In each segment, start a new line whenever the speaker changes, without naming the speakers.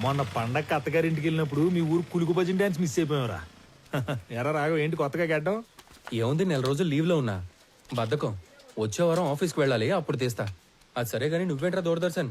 మొన్న పండగ అత్తగారింటికి వెళ్ళినప్పుడు మీ ఊరు కులుకు భజన డాన్స్ మిస్ అయిపోయావురా. ఎరా రాఘవ ఏంటి కొత్తగా గడ్డం?
ఏముంది నెల రోజులు లీవ్లో ఉన్నా. బద్ధకం. వచ్చే వారం ఆఫీస్కి వెళ్ళాలి అప్పుడు తీస్తా. అది సరే కానీ నువ్వేంట్రా దూరదర్శన్?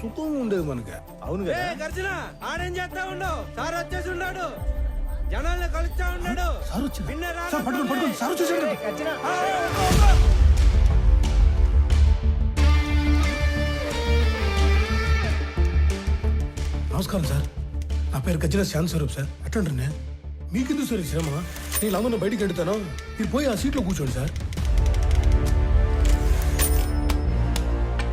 సుఖం ఉండేది మనకి.
అవును కదా?
గర్జన ఆడేం చేస్తా ఉండవు సార్ వచ్చేసి ఉన్నాడు. జనాల్ని కలుస్తా ఉన్నాడు.
సార్ వచ్చింది
విన్నరా?
సార్ పట్టుకోండి పట్టుకోండి. సార్ వచ్చేసాడు. నమస్కారం సార్. నా పేరు గజ్జల శాంత్ స్వరూప్ సార్. అట్లాంటి నేను మీకెందుకు సార్ ఈ శ్రమ? నేను అందరిని బయటికి వెళ్తాను. మీరు పోయి ఆ సీట్లో కూర్చోండి సార్.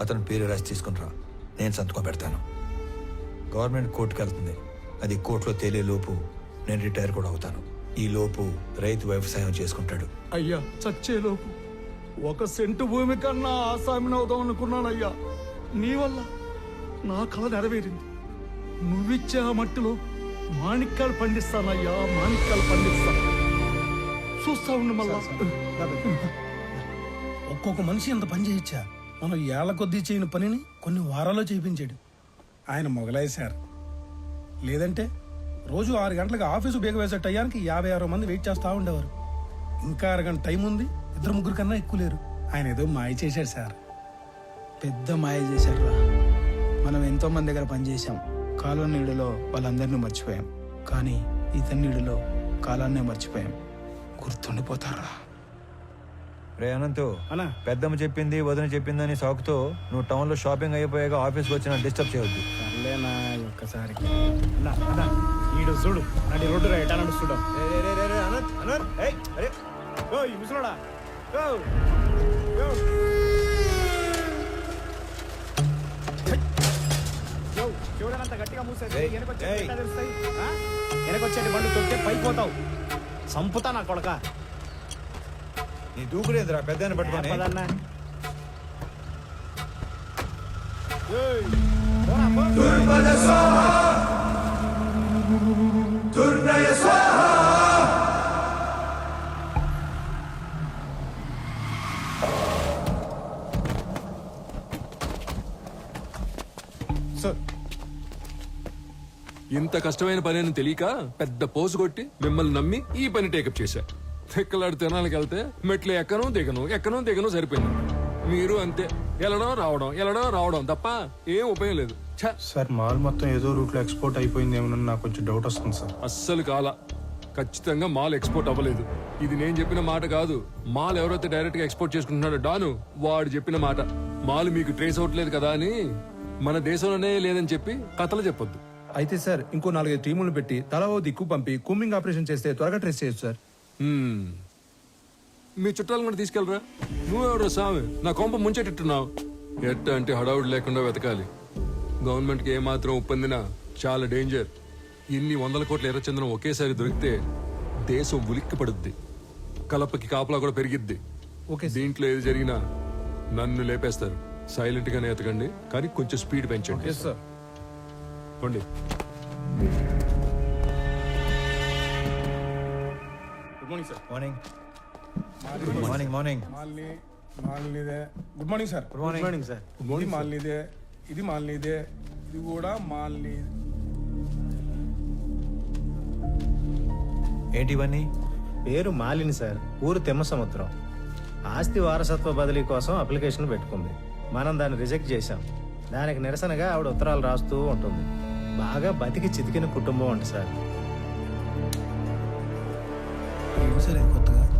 అతని పేరు రాసి తీసుకునిరా నేను సంతకం పెడతాను. గవర్నమెంట్ కోర్టుకు వెళ్తుంది. అది కోర్టులో తేలే లోపు నేను రిటైర్ కూడా అవుతాను. ఈ లోపు రైతు వ్యవసాయం చేసుకుంటాడు.
అయ్యా చచ్చేలోపు ఒక సెంటు భూమి కన్నా ఆసామిని అవుదాం అనుకున్నానయ్యా. నీ వల్ల నా కళ నెరవేరింది. నువ్విచ్చే ఆ మట్టిలో మాణిక్యాలు పండిస్తానయ్యా మాణిక్యాలు పండిస్తా. చూస్తా ఉండు మళ్ళా. ఒక్కొక్క మనిషి ఎంత పని చేయొచ్చా మనం ఏళ్ళ కొద్దీ చేయని పనిని కొన్ని వారాల్లో చేయించాడు. ఆయన మొగలాయి సార్ లేదంటే రోజు ఆరు గంటలకు ఆఫీసు బేగ వేసే టయానికి యాభై ఆరు మంది వెయిట్ చేస్తూ ఉండేవారు. ఇంకా అరగంట టైం ఉంది ఇద్దరు ముగ్గురు కన్నా ఎక్కువ లేరు. ఆయన ఏదో మాయ చేశాడు సార్.
పెద్ద మాయ చేశారురా మనం ఎంతో మంది దగ్గర పనిచేసాం కాలం నీడలో వాళ్ళందరినీ మర్చిపోయాం. కానీ ఇతని నీడలో కాలాన్నే మర్చిపోయాం. గుర్తుండిపోతారా
రే అనంతు పెద్దమ్మ చెప్పింది వదిన చెప్పిందని సాకుతో నువ్వు టౌన్లో షాపింగ్ అయిపోయాక ఆఫీస్కి వచ్చిన డిస్టర్బ్ చేయొద్దు.
సర్లేనా ఒక్కసారికి. అన్నా అన్నా ఈడు చూడు నడి రోడ్డు రా ఎటా నడుస్తుడా. ఓ ఈ ముసలోడా? ఓ ఓ. యో, చూడనంత గట్టిగా
ఏయ్,
వెనకొచ్చే బండి తొక్కితే పైపోతావు సంపుతా నా కొడక.
నీ దూకుడేంద్రా పెద్దని పట్టుకొని.
సార్.
ఇంత కష్టమైన పని అని తెలియక పెద్ద పోసు కొట్టి మిమ్మల్ని నమ్మి ఈ పని టేకప్ చేశా. తిక్కలాడు తినాలకు వెళ్తే మెట్లు ఎక్కను దిగను ఎక్కను దిగను సరిపోయింది. మీరు అంతే. వెళ్ళడం రావడం వెళ్ళడం రావడం తప్ప ఏం ఉపయోగం లేదు.
సార్ మాల్ మొత్తం ఏదో రూట్లో ఎక్స్పోర్ట్ అయిపోయింది ఏమన్నా నాకు కొంచెం డౌట్ వస్తుంది సార్.
అస్సలు కాల. ఖచ్చితంగా మాల్ ఎక్స్పోర్ట్ అవ్వలేదు. ఇది నేను చెప్పిన మాట కాదు. మాల్ ఎవరైతే డైరెక్ట్గా ఎక్స్పోర్ట్ చేసుకుంటున్నాడో డాను వాడు చెప్పిన మాట. మాల్ మీకు ట్రేస్ అవ్వట్లేదు కదా అని మన దేశంలోనే లేదని చెప్పి కథలు చెప్పొద్దు.
అయితే సార్ ఇంకో నాలుగైదు టీములు పెట్టి తలా ఓ దిక్కు పంపి కూమింగ్ ఆపరేషన్ చేస్తే త్వరగా ట్రేస్ చేయొచ్చు సార్.
మీ చుట్టాలను కూడా తీసుకెళ్ళరా? నువ్వెవరో సామి? నా కొంప ముంచెట్టున్నావు ఎట్ట అంటే హడావుడి లేకుండా వెతకాలి. గవర్నమెంట్కి ఏమాత్రం ఒప్పందినా చాలా డేంజర్. ఇన్ని వందల కోట్ల ఎర్రచందనం ఒకేసారి దొరికితే దేశం ఉలిక్కి పడుద్ది కలపకి కాపలా కూడా పెరిగిద్ది.
ఓకే.
దీంట్లో ఏది జరిగినా నన్ను లేపేస్తారు. సైలెంట్ గానే ఎతకండి కానీ కొంచెం స్పీడ్ పెంచండి. పోండి.
మార్నింగ్ గుడ్ మార్నింగ్ మార్నింగ్
మాల్ని మాల్నిదే good morning sir
good morning
morning sir
ఇది మాల్నిదే ఇది మాల్నిదే ఇది కూడా మాల్ని
ఏంటి ఇవన్నీ?
పేరు మాలిని సార్ ఊరు తిమ్మ సముద్రం ఆస్తి వారసత్వ బదిలీ కోసం అప్లికేషన్ పెట్టుకుంది. మనం దాన్ని రిజెక్ట్ చేశాం. దానికి నిరసనగా ఆవిడ ఉత్తరాలు రాస్తూ ఉంటుంది. బాగా బతికి చితికిన కుటుంబం అంట సార్
ఏంటి కొత్తగా.